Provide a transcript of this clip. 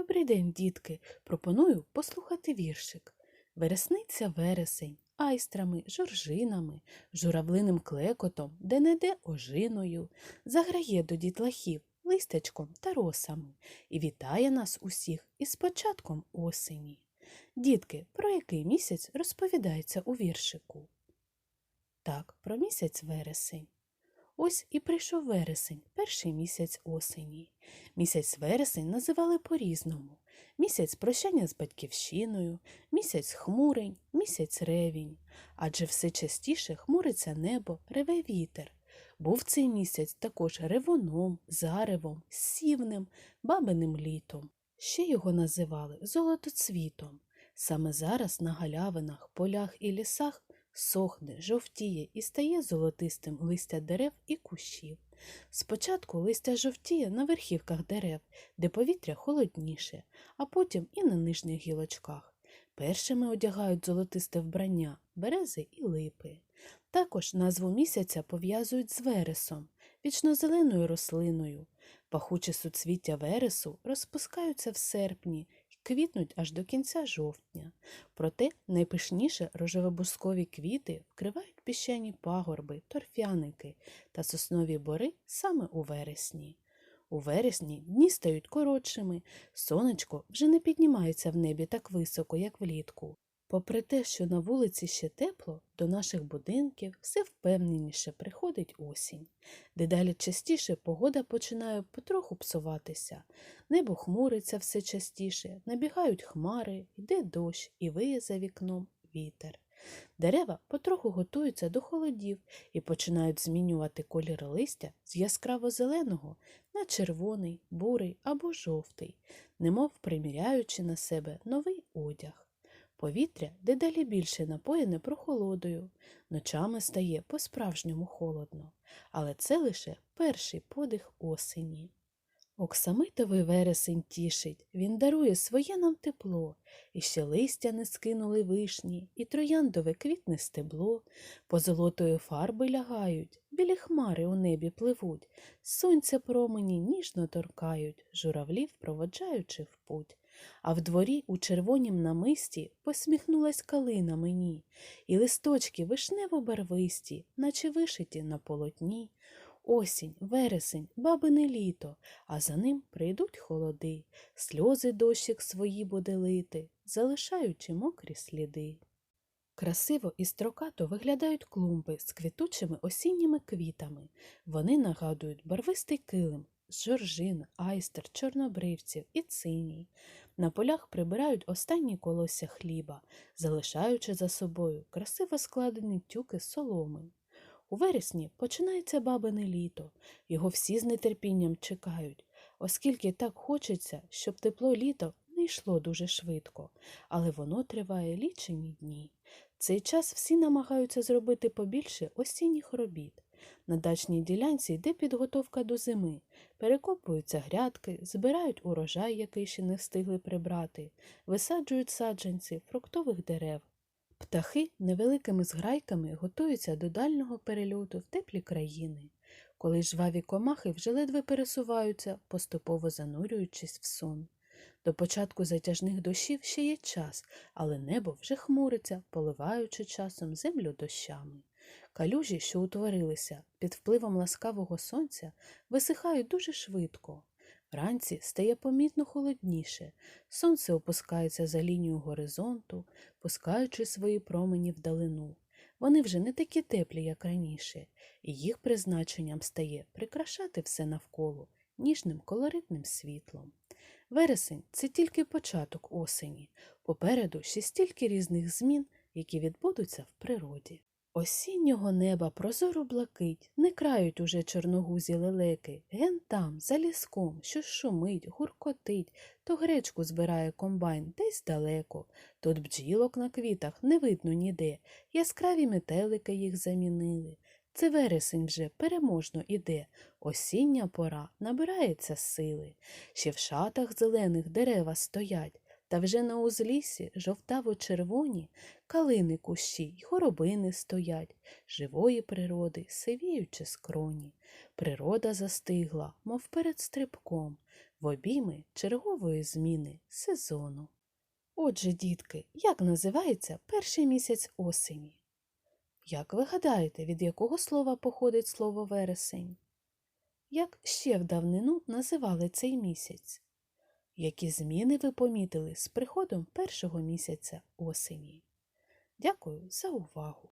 Добрий день, дітки. Пропоную послухати віршик. Вересниця вересень, айстрами, жоржинами, журавлиним клекотом, де-не-де ожиною, заграє до дітлахів листячком та росами і вітає нас усіх із початком осені. Дітки, про який місяць розповідається у віршику? Так, про місяць вересень. Ось і прийшов вересень, перший місяць осені. Місяць вересень називали по-різному. Місяць прощання з батьківщиною, місяць хмурень, місяць ревінь. Адже все частіше хмуриться небо, реве вітер. Був цей місяць також ревоном, заревом, сівним, бабиним літом. Ще його називали золотоцвітом. Саме зараз на галявинах, полях і лісах сохне, жовтіє і стає золотистим листя дерев і кущів. Спочатку листя жовтіє на верхівках дерев, де повітря холодніше, а потім і на нижніх гілочках. Першими одягають золотисте вбрання, берези і липи. Також назву місяця пов'язують з вересом, вічнозеленою рослиною. Пахучі суцвіття вересу розпускаються в серпні квітнуть аж до кінця жовтня. Проте найпишніше рожевобускові квіти вкривають піщані пагорби, торфяники та соснові бори саме у вересні. У вересні дні стають коротшими, сонечко вже не піднімається в небі так високо, як влітку. Попри те, що на вулиці ще тепло, до наших будинків все впевненіше приходить осінь. Дедалі частіше погода починає потроху псуватися. Небо хмуриться все частіше, набігають хмари, йде дощ і виє за вікном вітер. Дерева потроху готуються до холодів і починають змінювати колір листя з яскраво зеленого на червоний, бурий або жовтий, немов приміряючи на себе новий одяг. Повітря дедалі більше напоєне прохолодою, ночами стає по-справжньому холодно, але це лише перший подих осені. Оксамитовий вересень тішить, він дарує своє нам тепло, і ще листя не скинули вишні, і трояндове квітне стебло, по золотої фарби лягають, білі хмари у небі пливуть, сонця промені ніжно торкають, журавлів проводжаючи в путь. А в дворі у червонім намисті посміхнулась калина мені, і листочки вишнево-барвисті, наче вишиті на полотні. Осінь, вересень, бабине літо, а за ним прийдуть холоди, сльози дощик свої буде лити, залишаючи мокрі сліди. Красиво і строкато виглядають клумби з квітучими осінніми квітами. Вони нагадують барвистий килим з жоржин, айстер, чорнобривців і циній. На полях прибирають останні колосся хліба, залишаючи за собою красиво складені тюки соломи. У вересні починається бабине літо, його всі з нетерпінням чекають, оскільки так хочеться, щоб тепло літо не йшло дуже швидко, але воно триває лічені дні. Цей час всі намагаються зробити побільше осінніх робіт. На дачній ділянці йде підготовка до зими, перекопуються грядки, збирають урожай, який ще не встигли прибрати, висаджують саджанці фруктових дерев. Птахи невеликими зграйками готуються до дальнього перельоту в теплі країни, коли жваві комахи вже ледве пересуваються, поступово занурюючись в сон. До початку затяжних дощів ще є час, але небо вже хмуриться, поливаючи часом землю дощами. Калюжі, що утворилися під впливом ласкавого сонця, висихають дуже швидко. Вранці стає помітно холодніше, сонце опускається за лінію горизонту, пускаючи свої промені вдалину. Вони вже не такі теплі, як раніше, і їх призначенням стає прикрашати все навколо ніжним колоритним світлом. Вересень це тільки початок осені, попереду ще стільки різних змін, які відбудуться в природі. Осіннього неба прозору блакить, не крають уже чорногузі лелеки, ген там, за ліском, що шумить, гуркотить, то гречку збирає комбайн десь далеко. Тут бджілок на квітах не видно ніде, яскраві метелики їх замінили. Це вересень вже переможно іде, осіння пора набирається сили. Ще в шатах зелених дерева стоять, та вже на узліссі жовтаво-червоні калини кущі й хоробини стоять, живої природи, сивіючи скроні. Природа застигла, мов перед стрибком, в обійми чергової зміни сезону. Отже, дітки, як називається перший місяць осені? Як ви гадаєте, від якого слова походить слово вересень? Як ще в давнину називали цей місяць? Які зміни ви помітили з приходом першого місяця осені? Дякую за увагу!